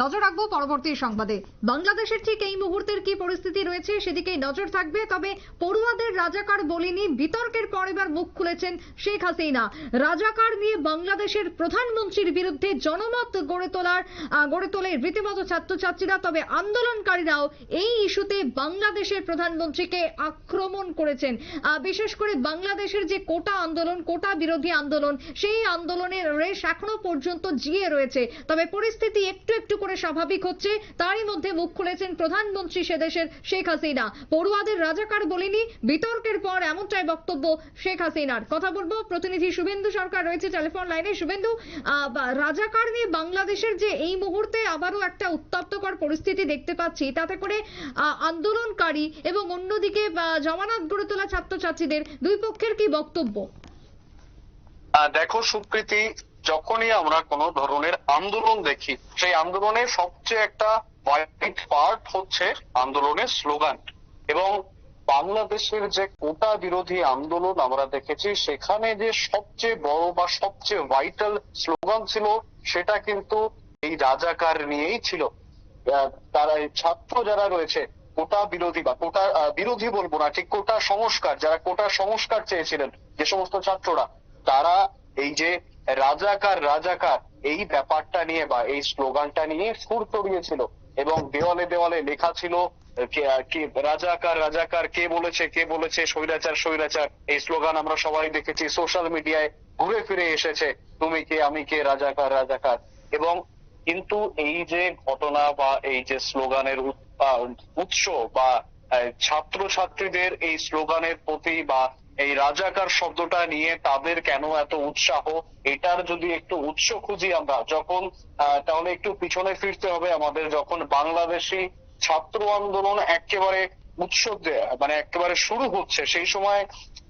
নজর রাখব পরবর্তী সংবাদে। বাংলাদেশের ঠিক এই মুহূর্তের কি পরিস্থিতি রয়েছে সেদিকেই নজর থাকবে, তবে পড়ুয়াদের রাজাকার বলিনি, বিতর্কের পর এবার মুখ খুলেছেন শেখ হাসিনা। রাজাকার নিয়ে বাংলাদেশের প্রধানমন্ত্রীর বিরুদ্ধে জনমত গড়ে তোলার গড়ে তোলে রীতিমতো ছাত্রছাত্রীরা, তবে আন্দোলনকারীরাও এই ইস্যুতে বাংলাদেশের প্রধানমন্ত্রীকে আক্রমণ করেছেন। বিশেষ করে বাংলাদেশের যে কোটা আন্দোলন, কোটা বিরোধী আন্দোলন, সেই আন্দোলনের রেশ এখনও পর্যন্ত জিয়ে রয়েছে। তবে পরিস্থিতি একটু একটু করে স্বাভাবিক হচ্ছে, তারই মধ্যে মুখ খুলেছেন প্রধানমন্ত্রী সে দেশের শেখ হাসিনা। পড়ুয়াদের রাজাকার বলিনি, বিতর্কের পর এমনটাই বক্তব্য শেখ হাসিনার। কথা বলব, প্রতিনিধি শুভেন্দু সরকার রয়েছে টেলিফোন লাইনে শুভেন্দু রাজাকার নিয়ে বাংলাদেশের যে এই মুহূর্তে আবারও একটা উত্তপ্তকর পরিস্থিতি দেখতে পাচ্ছি, তাতে করে আন্দোলনকারী এবং অন্যদিকে জমানত গড়ে তোলা ছাত্রছাত্রীদের দুই পক্ষের কি বক্তব্য? দেখো, সুকৃতি যখনই আমরা কোন ধরনের আন্দোলন দেখি, সেই আন্দোলনের সবচেয়ে একটা হোয়াইট পার্ট হচ্ছে আন্দোলনের স্লোগান। এবং বাংলাদেশের যে কোটা বিরোধী আন্দোলন আমরা দেখেছি, সেখানে যে সবচেয়ে বড় বা সবচেয়ে ভাইটাল স্লোগান ছিল, সেটা কিন্তু এই রাজাকার নিয়েই ছিল। তারা ছাত্র যারা রয়েছে, কোটা বিরোধী বা কোটা বিরোধী বলব না, ঠিক কোটা সংস্কার, যারা কোটা সংস্কার চেয়েছিলেন, যে সমস্ত ছাত্ররা, তারা এই যে রাজাকার রাজাকার, এই ব্যাপারটা নিয়ে বা এই স্লোগানটা নিয়ে সুর চড়িয়েছিল এবং দেওয়ালে দেওয়ালে লেখা ছিল রাজাকার রাজাকার, কে বলেছে কে বলেছে, স্বৈরাচার স্বৈরাচার, এই স্লোগান আমরা সবাই দেখেছি, সোশ্যাল মিডিয়ায় ঘুরে ফিরে এসেছে, তুমি কে, আমি কে, রাজাকার রাজাকার। এবং কিন্তু এই যে ঘটনা বা এই যে স্লোগানের উৎ- উৎস বা ছাত্র ছাত্রীদের এই স্লোগানের প্রতি বা এই রাজাকার শব্দটা নিয়ে তাদের কেন এত উৎসাহ? এটার যদি একটু উৎস খুঁজি আমরা, যখন তাহলে একটু পিছনে ফিরতে হবে আমাদের, যখন বাংলাদেশি ছাত্র আন্দোলন একেবারে উৎসব মানে একেবারে শুরু হচ্ছে, সেই সময়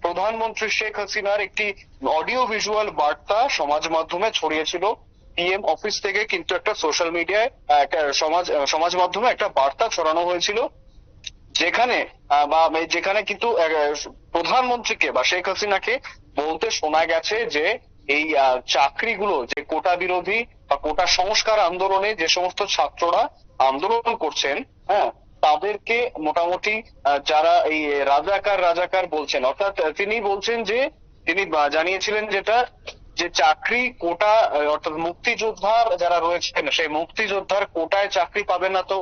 প্রধানমন্ত্রী শেখ হাসিনার একটি অডিও ভিজুয়াল বার্তা সমাজ মাধ্যমে ছড়িয়েছিল। পিএম অফিস থেকে কিন্তু একটা সোশ্যাল মিডিয়ায় একটা সমাজ সমাজ মাধ্যমে একটা বার্তা ছড়ানো হয়েছিল। যেখানে বা যেখানে কিন্তু প্রধানমন্ত্রীকে বা শেখ হাসিনাকে বলতে শোনা গেছে যে এই চাকরিগুলো, যে কোটা বিরোধী বা কোটা সংস্কার আন্দোলনে যে সমস্ত ছাত্ররা আন্দোলন করছেন হ্যাঁ তাদেরকে মোটামুটি যারা এই রাজাকার রাজাকার বলছেন, অর্থাৎ তিনি বলছেন যে, তিনি জানিয়েছিলেন যেটা, যে চাকরি কোটা অর্থাৎ মুক্তিযোদ্ধার যারা রয়েছেন, সেই মুক্তিযোদ্ধার কোটায় চাকরি পাবেন না তো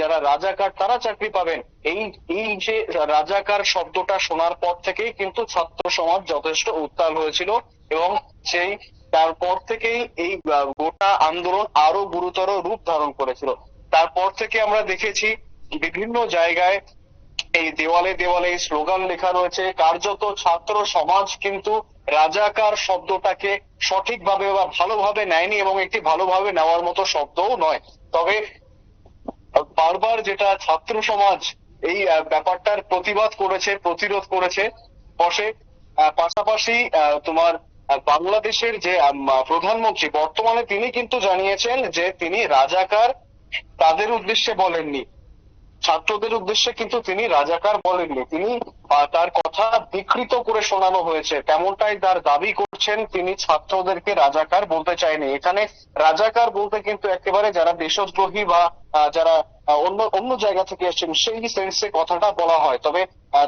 যারা রাজাকার, তারা চাকরি পাবেন। এই এই যে রাজাকার শব্দটা শোনার পর থেকেই কিন্তু ছাত্র সমাজ যথেষ্ট উত্তাল হয়েছিল এবং সেই, তারপর থেকেই এই গোটা আন্দোলন আরও গুরুতর রূপ ধারণ করেছিল। তারপর থেকে আমরা দেখেছি বিভিন্ন জায়গায় এই দেওয়ালে দেওয়ালে স্লোগান লেখা রয়েছে, কার্যত ছাত্র সমাজ কিন্তু রাজাকার শব্দটাকে সঠিকভাবে বা ভালোভাবে নেয়নি এবং একটি ভালোভাবে নেওয়ার মতো শব্দও নয়। তবে বারবার যেটা ছাত্র সমাজ এই ব্যাপারটার প্রতিবাদ করেছে, প্রতিরোধ করেছে, বসে পাশাপাশি তোমার বাংলাদেশের যে প্রধানমন্ত্রী, বর্তমানে তিনি কিন্তু জানিয়েছেন যে তিনি রাজাকার তাদের উদ্দেশ্যে বলেননি। ছাত্রদের উদ্দেশ্যে কিন্তু তিনি রাজাকার বলেননি। তিনি তার কথা বিকৃত করে শোনানো হয়েছে। তেমনটাই তার দাবি করছেন তিনি ছাত্রদেরকে রাজাকার বলতে চায়নি। এখানে রাজাকার বলতে কিন্তু একেবারে যারা দেশদ্রোহী বা যারা অন্য অন্য জায়গা থেকে এসেছেন, সেই সেন্সে কথাটা বলা হয়। তবে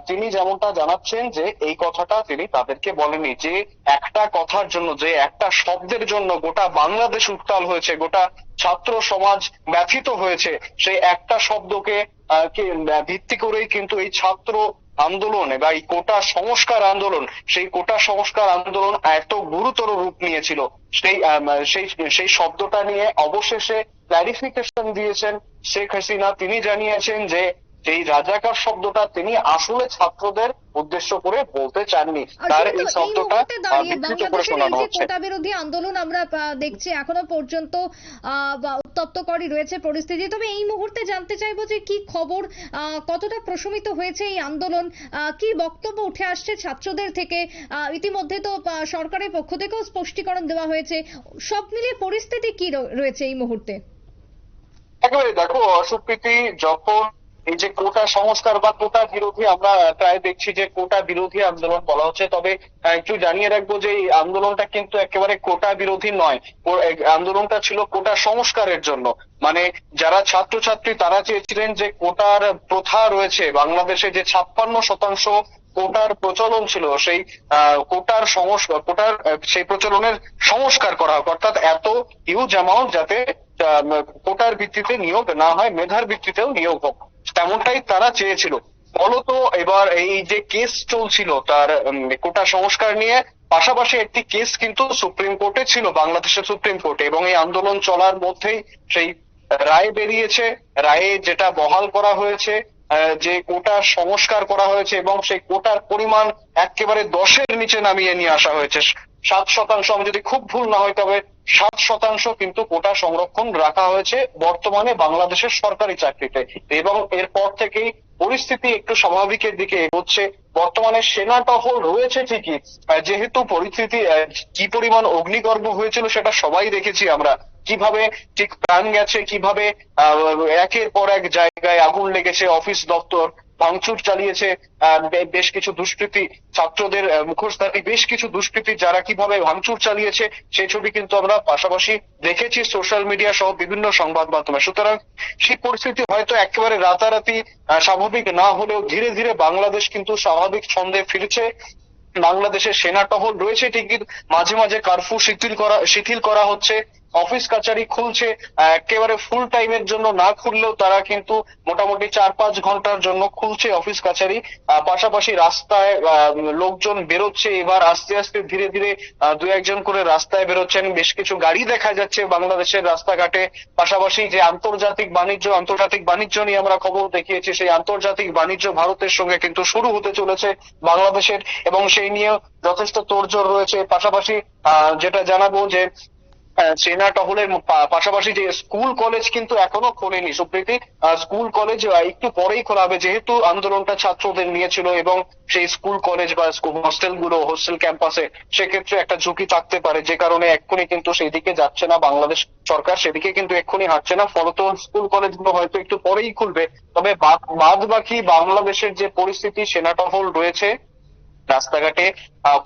তিনি যেমনটা জানাচ্ছেন যে, এই কথাটা তিনি তাদেরকে বলেনি যে, একটা কথার জন্য, যে একটা শব্দের জন্য গোটা বাংলাদেশ উত্তাল হয়েছে, গোটা ছাত্র সমাজ ব্যথিত হয়েছে, সেই একটা শব্দকে ভিত্তি করেই কিন্তু এই ছাত্র আন্দোলন বা এই কোটা সংস্কার আন্দোলন, সেই কোটা সংস্কার আন্দোলন এত গুরুতর রূপ নিয়েছিল। সেই সেই সেই শব্দটা নিয়ে অবশেষে ক্লারিফিকেশন দিয়েছেন শেখ হাসিনা। তিনি জানিয়েছেন যে এই রাজাকার শব্দটা তিনি আসলে ছাত্রদের উদ্দেশ্য করে বলতে চাননি তার এই শব্দটা বিকৃত করে শোনানো হচ্ছে। কোটা বিরোধী আন্দোলন আমরা দেখছি এখনও পর্যন্ত আহ, বা উত্তপ্তকরই রয়েছে পরিস্থিতি। তবে এই মুহূর্তে জানতে চাইব যে কি খবর কতটা প্রশমিত হয়েছে এই আন্দোলন কি বক্তব্য উঠে আসছে ছাত্রদের থেকে আহ, ইতিমধ্যে তো সরকারের পক্ষ থেকেও স্পষ্টীকরণ দেওয়া হয়েছে। সব মিলিয়ে পরিস্থিতি কি রয়েছে এই মুহূর্তে? একেবারে দেখো অসুপ্রীতি যখন এই যে কোটা সংস্কার বা কোটা বিরোধী আমরা প্রায় দেখছি যে কোটা বিরোধী আন্দোলন বলা হচ্ছে। তবে একটু জানিয়ে রাখব যে এই আন্দোলনটা কিন্তু একেবারে কোটা বিরোধী নয়। আন্দোলনটা ছিল কোটা সংস্কারের জন্য। মানে যারা ছাত্রছাত্রী তারা চেয়েছিলেন যে কোটার প্রথা রয়েছে। বাংলাদেশে যে ছাপ্পান্ন শতাংশ কোটার প্রচলন ছিল, সেই কোটার সংস্কার কোটার সেই প্রচলনের সংস্কার করা হোক। অর্থাৎ এত হিউজ অ্যামাউন্ট যাতে কোটার ভিত্তিতে নিয়োগ না হয়, মেধার ভিত্তিতেও নিয়োগ হোক। তেমনটাই তারা চেয়েছিল। ফলত এবার এই যে কেস চলছিল তার কোটা সংস্কার নিয়ে, পাশাপাশি একটি কেস কিন্তু সুপ্রিম কোর্টে ছিল, বাংলাদেশের সুপ্রিম কোর্টে, এবং এই আন্দোলন চলার মধ্যেই সেই রায় বেরিয়েছে। রায়ে যেটা বহাল করা হয়েছে যে কোটা সংস্কার করা হয়েছে, এবং সেই কোটার পরিমাণ একেবারে দশের নিচে নামিয়ে নিয়ে আসা হয়েছে। সাত শতাংশ আমি যদি খুব ভুল না হয়, তবে সাত শতাংশ কিন্তু কোটা সংরক্ষণ রাখা হয়েছে বর্তমানে বাংলাদেশের সরকারি চাকরিতে। এবং এরপর থেকেই পরিস্থিতি একটু স্বাভাবিকের দিকে এগোচ্ছে। বর্তমানে সেনা টহল রয়েছে ঠিকই যেহেতু পরিস্থিতি কি পরিমাণ অগ্নিগর্ভ হয়েছিল সেটা সবাই দেখেছি আমরা। কীভাবে ঠিক প্রাণ গেছে, কীভাবে একের পর এক জায়গায় আগুন লেগেছে, অফিস দপ্তর ভাঙচুর চালিয়েছে বেশ কিছু দুষ্কৃতী ছাত্রদের মুখোশধারী বেশ কিছু দুষ্কৃতী যারা কীভাবে ভাঙচুর চালিয়েছে, সেই ছবি কিন্তু আমরা পাশাপাশি দেখেছি সোশ্যাল মিডিয়া সহ বিভিন্ন সংবাদ মাধ্যমে। সুতরাং সেই পরিস্থিতি হয়তো একেবারে রাতারাতি স্বাভাবিক না হলেও ধীরে ধীরে বাংলাদেশ কিন্তু স্বাভাবিক ছন্দে ফিরছে। বাংলাদেশের সেনা টহল রয়েছে ঠিকই, মাঝে মাঝে কারফিউ শিথিল করা শিথিল করা হচ্ছে। অফিস কাচারি খুলছে, একেবারে ফুল টাইমের জন্য না খুললেও তারা কিন্তু মোটামুটি চার পাঁচ ঘণ্টার জন্য খুলছে অফিস কাচারি। পাশাপাশি রাস্তায় লোকজন বেরোচ্ছে। এবার আস্তে আস্তে ধীরে ধীরে দু একজন করে রাস্তায় বেরোচ্ছেন। বেশ কিছু গাড়ি দেখা যাচ্ছে বাংলাদেশের রাস্তাঘাটে। পাশাপাশি যে আন্তর্জাতিক বাণিজ্য আন্তর্জাতিক বাণিজ্য নিয়ে আমরা খবর দেখিয়েছি, সেই আন্তর্জাতিক বাণিজ্য ভারতের সঙ্গে কিন্তু শুরু হতে চলেছে বাংলাদেশের। এবং সেই নিয়ে যথেষ্ট তোড়জোড় রয়েছে। পাশাপাশি যেটা জানাব যে সেনা টহলের পাশাপাশি যে স্কুল কলেজ কিন্তু এখনও খোলেনি। সুপ্রীতি স্কুল কলেজ একটু পরেই খোলা হবে। যেহেতু আন্দোলনটা ছাত্রদের নিয়েছিল এবং সেই স্কুল কলেজ বা হোস্টেলগুলো হোস্টেল ক্যাম্পাসে সেক্ষেত্রে একটা ঝুঁকি থাকতে পারে। যে কারণে এক্ষুনি কিন্তু সেই দিকে যাচ্ছে না বাংলাদেশ সরকার। সেদিকে কিন্তু এক্ষুনি হাঁটছে না। ফলত স্কুল কলেজগুলো হয়তো একটু পরেই খুলবে। তবে বাদ- বাকি বাংলাদেশের যে পরিস্থিতি, সেনা টহল রয়েছে রাস্তাঘাটে।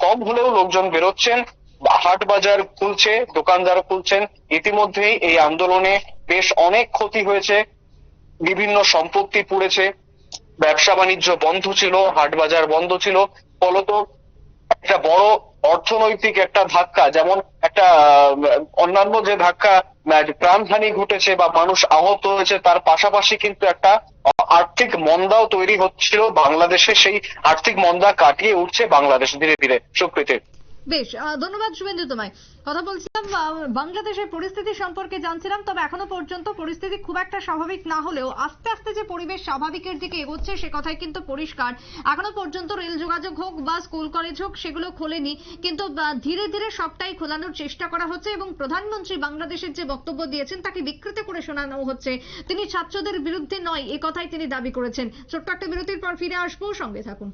কম হলেও লোকজন বেরোচ্ছেন। হাট বাজার খুলছে, দোকানদার খুলছেন। ইতিমধ্যেই এই আন্দোলনে বেশ অনেক ক্ষতি হয়েছে। বিভিন্ন সম্পত্তি পুড়েছে। ব্যবসা বাণিজ্য বন্ধ ছিল, হাট বাজার বন্ধ ছিল। ফলত একটা বড় অর্থনৈতিক একটা ধাক্কা, যেমন একটা, অন্যান্য যে ধাক্কা প্রাণহানি ঘটেছে বা মানুষ আহত হয়েছে, তার পাশাপাশি কিন্তু একটা আর্থিক মন্দাও তৈরি হচ্ছিল। বাংলাদেশে সেই আর্থিক মন্দা কাটিয়ে উঠছে বাংলাদেশ ধীরে ধীরে সুপ্রীতি বেশ ধন্যবাদ শুভেন্দু তোমায়। কথা বলছিলাম বাংলাদেশের পরিস্থিতি সম্পর্কে জানছিলাম, তবে এখনও পর্যন্ত পরিস্থিতি খুব একটা স্বাভাবিক না হলেও আস্তে আস্তে যে পরিবেশ স্বাভাবিকের দিকে এগোচ্ছে, সে কথাই কিন্তু পরিষ্কার। এখনও পর্যন্ত রেল যোগাযোগ হোক বা স্কুল কলেজ হোক, সেগুলো খোলেনি, কিন্তু ধীরে ধীরে সবটাই খোলানোর চেষ্টা করা হচ্ছে এবং প্রধানমন্ত্রী বাংলাদেশের যে বক্তব্য দিয়েছেন, তাকে বিকৃত করে শোনানো হচ্ছে। তিনি ছাত্রদের বিরুদ্ধে নয়, এ কথাই তিনি দাবি করেছেন। ছোট্ট একটা বিরতির পর ফিরে আসব, সঙ্গে থাকুন।